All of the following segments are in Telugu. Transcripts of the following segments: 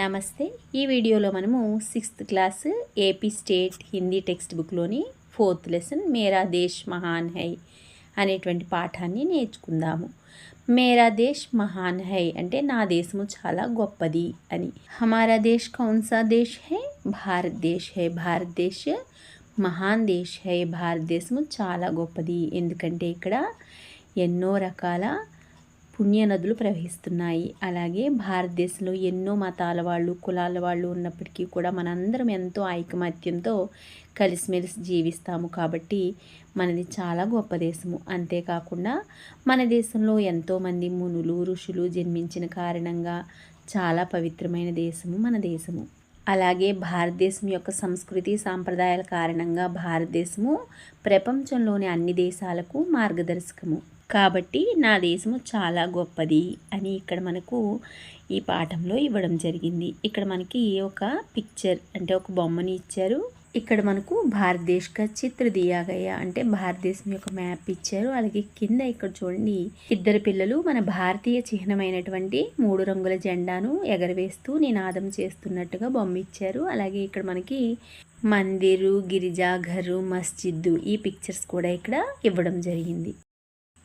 నమస్తే. ఈ వీడియోలో మనము sixth class AP state Hindi text బుక్లోని fourth lesson మేరా దేశ్ మహాన్ హై అనేటువంటి పాఠాన్ని నేర్చుకుందాము. మేరా దేశ్ మహాన్ హై అంటే నా దేశము చాలా గొప్పది అని. హమారా దేశ్ కౌన్సా దేశ్ హై? భారతదేశ్ హై. భారతదేశ్ మహాన్ దేశ్ హై. భారతదేశము చాలా గొప్పది. ఎందుకంటే ఇక్కడ ఎన్నో రకాల పుణ్య నదులు ప్రవహిస్తున్నాయి. అలాగే భారతదేశంలో ఎన్నో మతాల వాళ్ళు కులాల వాళ్ళు ఉన్నప్పటికీ కూడా మనందరం ఎంతో ఐకమత్యంతో కలిసిమెలిసి జీవిస్తాము కాబట్టి మనది చాలా గొప్ప దేశము. అంతేకాకుండా మన దేశంలో ఎంతోమంది మునులు ఋషులు జన్మించిన కారణంగా చాలా పవిత్రమైన దేశము మన దేశము. అలాగే భారతదేశం యొక్క సంస్కృతి సాంప్రదాయాల కారణంగా భారతదేశము ప్రపంచంలోని అన్ని దేశాలకు మార్గదర్శకము. కాబట్టి నా దేశము చాలా గొప్పది అని ఇక్కడ మనకు ఈ పాఠంలో ఇవ్వడం జరిగింది. ఇక్కడ మనకి ఒక పిక్చర్ అంటే ఒక బొమ్మని ఇచ్చారు. ఇక్కడ మనకు భారతదేశ్ కా చిత్ర దియాగయ్య అంటే భారతదేశం యొక్క మ్యాప్ ఇచ్చారు. అలాగే కింద ఇక్కడ చూడండి ఇద్దరు పిల్లలు మన భారతీయ చిహ్నమైనటువంటి మూడు రంగుల జెండాను ఎగరవేస్తూ నినాదం చేస్తున్నట్టుగా బొమ్మ ఇచ్చారు. అలాగే ఇక్కడ మనకి మందిరు గిరిజాఘరు మస్జిద్ ఈ పిక్చర్స్ కూడా ఇక్కడ ఇవ్వడం జరిగింది.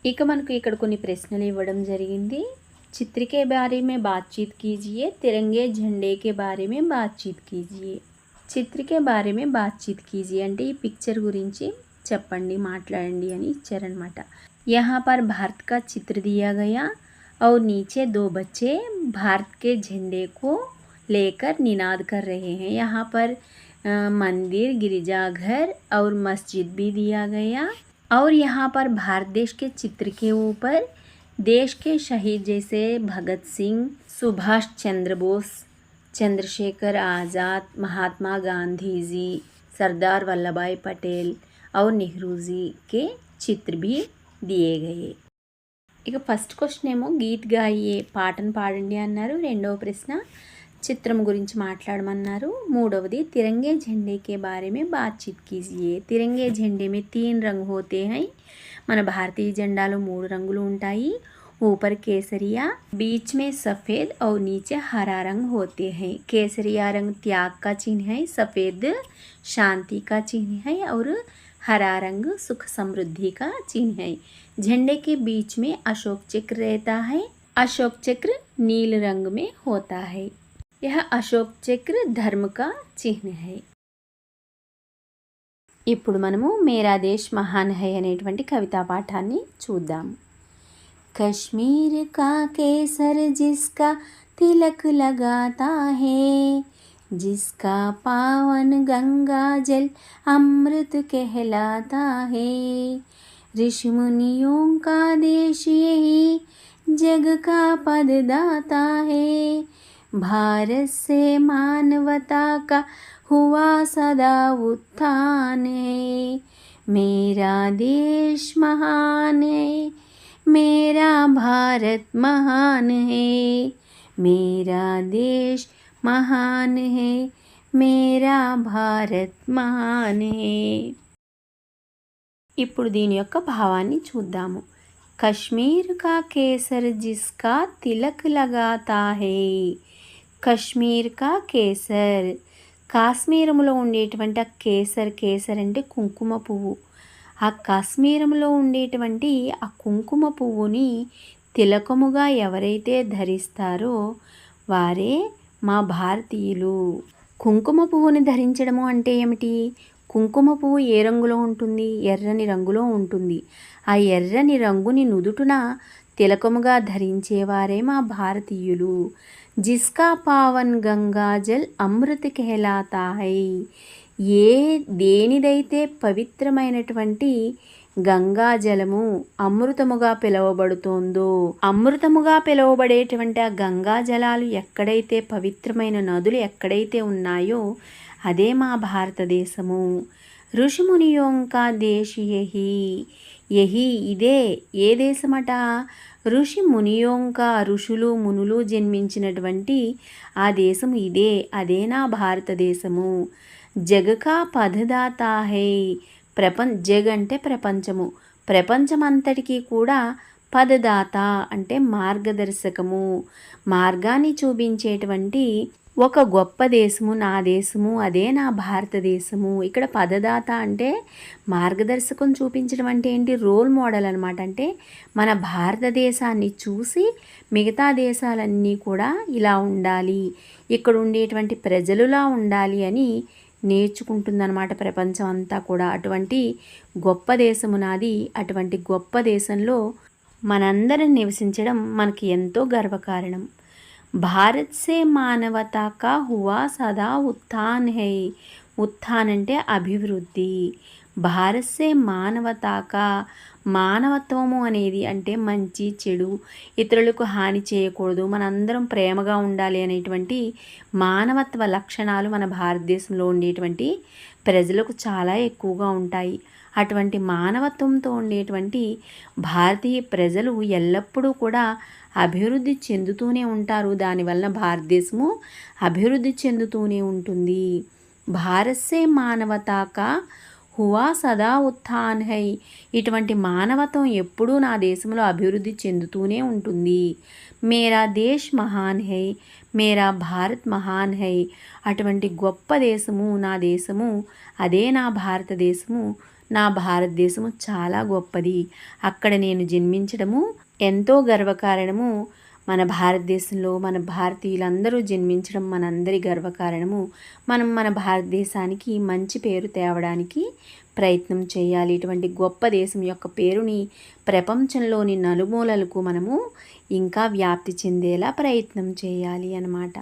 ఇక మనకు ఇక్కడ కొన్ని ప్రశ్నలు ఇవ్వడం జరిగింది చిత్ర के बारे में बातचीत कीजिए तिरंगे झंडे के बारे में बातचीत कीजिए చిత్ర के बारे में बातचीत कीजिए అంటే ఈ పిక్చర్ గురించి చెప్పండి మాట్లాడండి అని ఇచ్చారనమాట यहाँ पर भारत का चित्र दिया गया और नीचे दो बच्चे भारत के झंडे को लेकर निनाद कर रहे हैं यहाँ पर अ, मंदिर गिरजाघर और मस्जिद भी दिया गया और यहाँ पर भारत देश के चित्र के ऊपर देश के शहीद जैसे भगत सिंह सुभाष चंद्र बोस चंद्रशेखर आज़ाद महात्मा गांधी जी सरदार वल्लभ भाई पटेल और नेहरू जी के चित्र भी दिए गए ఇక ఫస్ట్ క్వశ్చన్ ఏమో గీత్ గాయే పాటను పాడండి అన్నారు రెండవ ప్రశ్న చిత్రం గురించి మాట్లాడమన్నారు మూడవది తిరంగే झंडे के बारे में बातचीत कीजिए తిరంగే झंडे में तीन रंग होते हैं మన భారతీయ జెండాలో మూడు రంగులు ఉంటాయి ऊपर केसरिया बीच में सफ़ेद और नीचे हरा रंग होते हैं केसरिया रंग त्याग का चिन्ह है सफ़ेद शांति का चिन्ह है और हरा रंग सुख समृद्धि का चिन्ह है झंडे के बीच में अशोक चक्र रहता है अशोक चक्र नील रंग में होता है यह अशोक चक्र धर्म का चिन्ह है ఇప్పుడు మనము మేరా దేశ్ మహాన్ హై అనేటువంటి కవితా పాఠాన్ని చూద్దాం कश्मीर का केसर जिसका तिलक लगाता है जिसका पावन गंगा जल अमृत कहलाता है ऋषि मुनियों का देश यही जग का पददाता है भारत से मानवता का हुआ सदा उत्थान है मेरा देश महान है मेरा भारत महान है मेरा देश महान है मेरा భారత్ మహాన్ హే ఇప్పుడు దీని యొక్క భావాన్ని చూద్దాము కశ్మీర్ కా కేసర్ జిస్కా తిలక్ లగాతా హే కశ్మీర్ కా కేసర్. కాశ్మీరంలో ఉండేటువంటి ఆ కేసర్ కేసర్ అంటే కుంకుమ పువ్వు. ఆ కాశ్మీరంలో ఉండేటువంటి ఆ కుంకుమ పువ్వుని తిలకముగా ఎవరైతే ధరిస్తారో వారే మా భారతీయులు. కుంకుమ పువ్వుని ధరించడము అంటే ఏమిటి? కుంకుమ పువ్వు ఏ రంగులో ఉంటుంది? ఎర్రని రంగులో ఉంటుంది. ఆ ఎర్రని రంగుని నుదుటున తిలకముగా ధరించేవారే మా భారతీయులు. జిస్కా పావన్ గంగాజల్ అమృత్ కెహలాతా ఏ దేనిదైతే పవిత్రమైనటువంటి గంగా జలము అమృతముగా పిలువబడుతోందో అమృతముగా పిలువబడేటువంటి ఆ గంగా జలాలు ఎక్కడైతే పవిత్రమైన నదులు ఎక్కడైతే ఉన్నాయో అదే మా భారతదేశము. ఋషిమునియోంకా దేశీయహి యహి ఇదే ఏ దేశమట? ఋషి మునియోంక ఋషులు మునులు జన్మించినటువంటి ఆ దేశం ఇదే అదే నా భారతదేశము. జగకా పదదాతా ప్రపం ప్రపంచ జగ్ అంటే ప్రపంచము. ప్రపంచమంతటికీ కూడా పదదాత అంటే మార్గదర్శకము. మార్గాన్ని చూపించేటువంటి ఒక గొప్ప దేశము నా దేశము అదే నా భారతదేశము. ఇక్కడ పదదాత అంటే మార్గదర్శకం చూపించడం అంటే ఏంటి? రోల్ మోడల్ అనమాట అంటే మన భారతదేశాన్ని చూసి మిగతా దేశాలన్నీ కూడా ఇలా ఉండాలి ఇక్కడ ఉండేటువంటి ప్రజలులా ఉండాలి అని నేర్చుకుంటుందన్నమాట ప్రపంచం అంతా కూడా. అటువంటి గొప్ప దేశము నాది అటువంటి గొప్ప దేశంలో మనందరం నివసించడం మనకి ఎంతో గర్వకారణం. భారత్ సే మానవతా కా హువా సదా ఉత్థాన్ హై. ఉత్థాన్ అంటే అభివృద్ధి. భారత్సే మానవతాక. మానవత్వము అనేది అంటే మంచి చెడు ఇతరులకు హాని చేయకూడదు మనందరం ప్రేమగా ఉండాలి అనేటువంటి మానవత్వ లక్షణాలు మన భారతదేశంలో ఉండేటువంటి ప్రజలకు చాలా ఎక్కువగా ఉంటాయి. అటువంటి మానవత్వంతో ఉండేటువంటి భారతీయ ప్రజలు ఎల్లప్పుడూ కూడా అభివృద్ధి చెందుతూనే ఉంటారు. దానివల్ల భారతదేశము అభివృద్ధి చెందుతూనే ఉంటుంది. భారత్సే మానవతాక. హువా సదా ఉత్థాన్ హై. ఇటువంటి మానవత్వం ఎప్పుడూ నా దేశంలో అభివృద్ధి చెందుతూనే ఉంటుంది. మేరా దేశ్ మహాన్ హై మేరా భారత్ మహాన్ హై. అటువంటి గొప్ప దేశము నా దేశము అదే నా భారతదేశము నా భారతదేశము చాలా గొప్పది. అక్కడ నేను జన్మించడము ఎంతో గర్వకారణము. మన భారతదేశంలో మన భారతీయులందరూ జన్మించడం మనందరి గర్వకారణము. మనం మన భారతదేశానికి మంచి పేరు తేవడానికి ప్రయత్నం చేయాలి. ఇటువంటి గొప్ప దేశం యొక్క పేరుని ప్రపంచంలోని నలుమూలలకు మనము ఇంకా వ్యాప్తి చెందేలా ప్రయత్నం చేయాలి అన్నమాట.